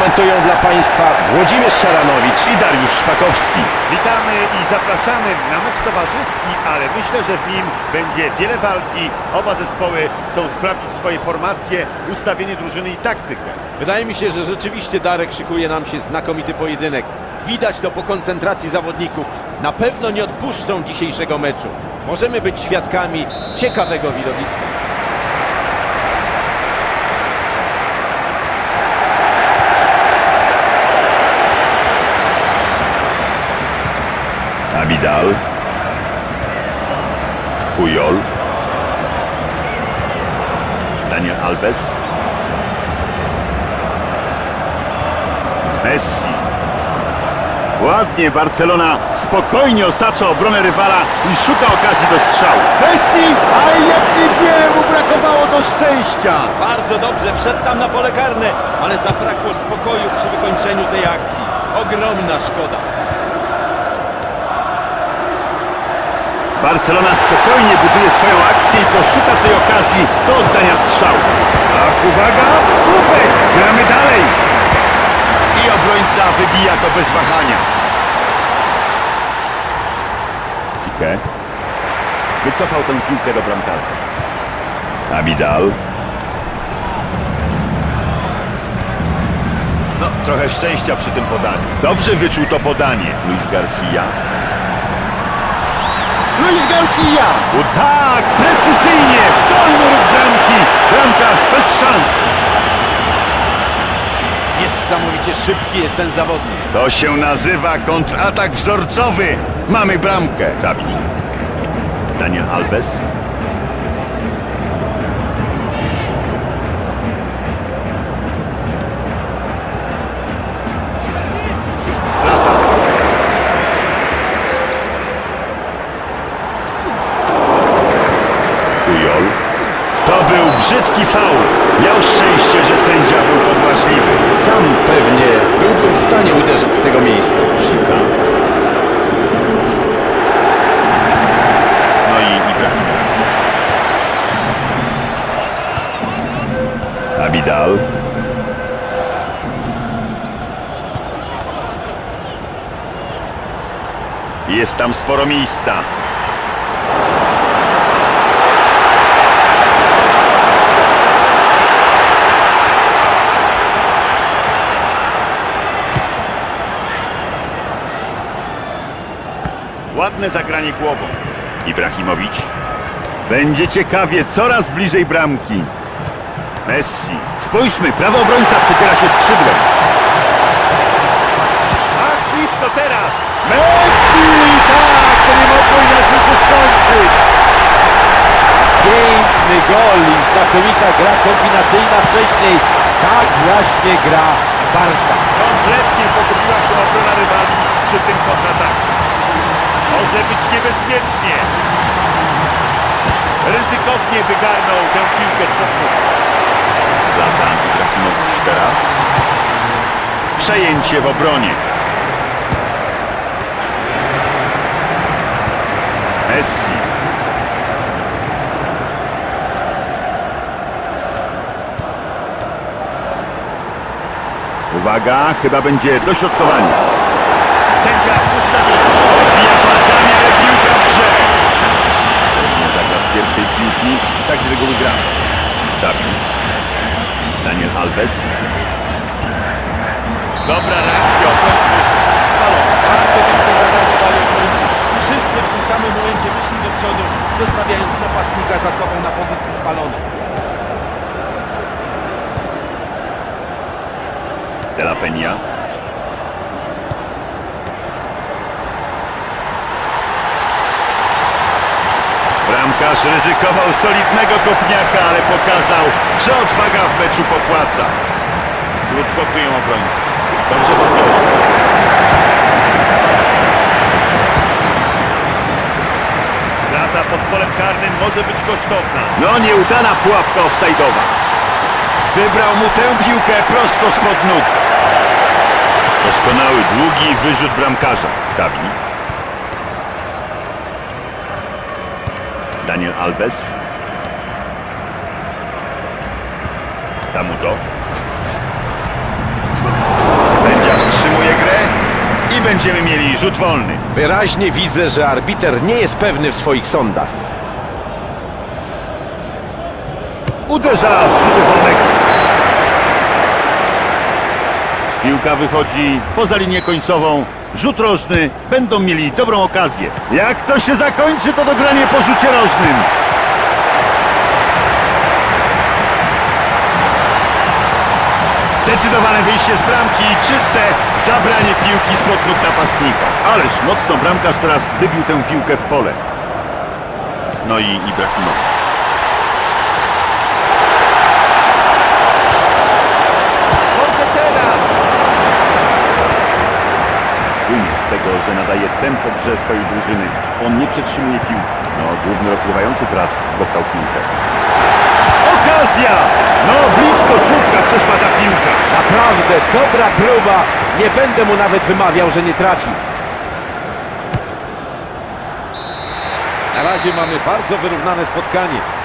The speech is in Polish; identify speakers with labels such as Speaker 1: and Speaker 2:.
Speaker 1: Komentują dla Państwa Włodzimierz Szaranowicz i Dariusz Szpakowski.
Speaker 2: Witamy i zapraszamy na mecz towarzyski, ale myślę, że w nim będzie wiele walki. Oba zespoły chcą sprawdzić swoje formacje, ustawienie drużyny i taktykę.
Speaker 3: Wydaje mi się, że rzeczywiście Darek szykuje nam się znakomity pojedynek. Widać to po koncentracji zawodników. Na pewno nie odpuszczą dzisiejszego meczu. Możemy być świadkami ciekawego widowiska.
Speaker 2: Abidal. Pujol. Daniel Alves. Messi. Ładnie Barcelona spokojnie osacza obronę rywala i szuka okazji do strzału. Messi, ale jak niewiele mu brakowało do szczęścia.
Speaker 3: Bardzo dobrze, wszedł tam na pole karne, ale zabrakło spokoju przy wykończeniu tej akcji. Ogromna szkoda.
Speaker 2: Barcelona spokojnie buduje swoją akcję i poszuka tej okazji do oddania strzału. Tak, uwaga, słupek, gramy dalej.
Speaker 1: I obrońca wybija to bez wahania.
Speaker 2: Piqué. Wycofał tę piłkę do bramkarza. Abidal. No, trochę szczęścia przy tym podaniu. Dobrze wyczuł to podanie. Luis Garcia. Luis Garcia! O tak, precyzyjnie, w dolny róg bramki. Bramkarz bez szans.
Speaker 3: Niesamowicie szybki jest ten zawodnik.
Speaker 2: To się nazywa kontratak wzorcowy. Mamy bramkę. Daniel Alves. Pujol. To był brzydki faul. Miał szczęście, że sędzia był pobłażliwy.
Speaker 1: Sam pewnie byłbym w stanie uderzyć z tego miejsca.
Speaker 2: Szyka. No i Ibrahim. Abidal. Jest tam sporo miejsca. Ładne zagranie głową. Ibrahimowicz. Będzie ciekawie, coraz bliżej bramki. Messi. Spójrzmy, prawy obrońca przypiera się skrzydłem. Tak, blisko teraz. Messi! Tak, to nie mogło inaczej się skończyć.
Speaker 3: Piękny gol i znakomita gra kombinacyjna wcześniej. Tak właśnie gra Barsa.
Speaker 2: Kompletnie pogubiła się obrona rywali przy tym kontrataku. Może być niebezpiecznie. Ryzykownie wygarnął tę piłkę z podwórka. Zlatan Ibrahimowicz teraz. Przejęcie w obronie. Messi. Uwaga, chyba będzie dośrodkowanie. Sędzia do Odbija palcami, ale piłka w grze. Nie zagra z pierwszej piłki, tak z reguły gra. Xavi. Daniel Alves. Dobra reakcja. Spalony.
Speaker 3: Bardzo dobrze zareagowali obrońcy. Wszyscy w tym samym momencie wyszli do przodu, zostawiając napastnika za sobą na pozycji spalonej.
Speaker 2: Bramkarz ryzykował solidnego kopniaka, ale pokazał, że odwaga w meczu popłaca. Krótko kryją obrońcy. Dobrze podjął. Strata pod polem karnym może być kosztowna. No nieudana pułapka offside'owa. Wybrał mu tę piłkę prosto spod nóg. Doskonały, długi wyrzut bramkarza. Gavi. Daniel Alves. Damuto. Sędzia wstrzymuje grę i będziemy mieli rzut wolny.
Speaker 3: Wyraźnie widzę, że arbiter nie jest pewny w swoich sądach.
Speaker 2: Uderza w rzuty wolnego. Piłka wychodzi poza linię końcową Rzut rożny. Będą mieli dobrą okazję. Jak to się zakończy, to dogranie po rzucie rożnym. Zdecydowane wyjście z bramki, czyste zabranie piłki spod nóg napastnika. Ależ mocno bramkarz teraz wybił tę piłkę w pole. No i Ibrahimowic.
Speaker 3: Może teraz!
Speaker 2: Słynie z tego, że nadaje tempo grze swojej drużyny. On nie przetrzymuje piłki. No, główny rozgrywający teraz dostał piłkę. Okazja! No, blisko słupka przeszła ta piłka.
Speaker 3: Naprawdę dobra próba. Nie będę mu nawet wymawiał, że nie trafi. Na razie mamy bardzo wyrównane spotkanie.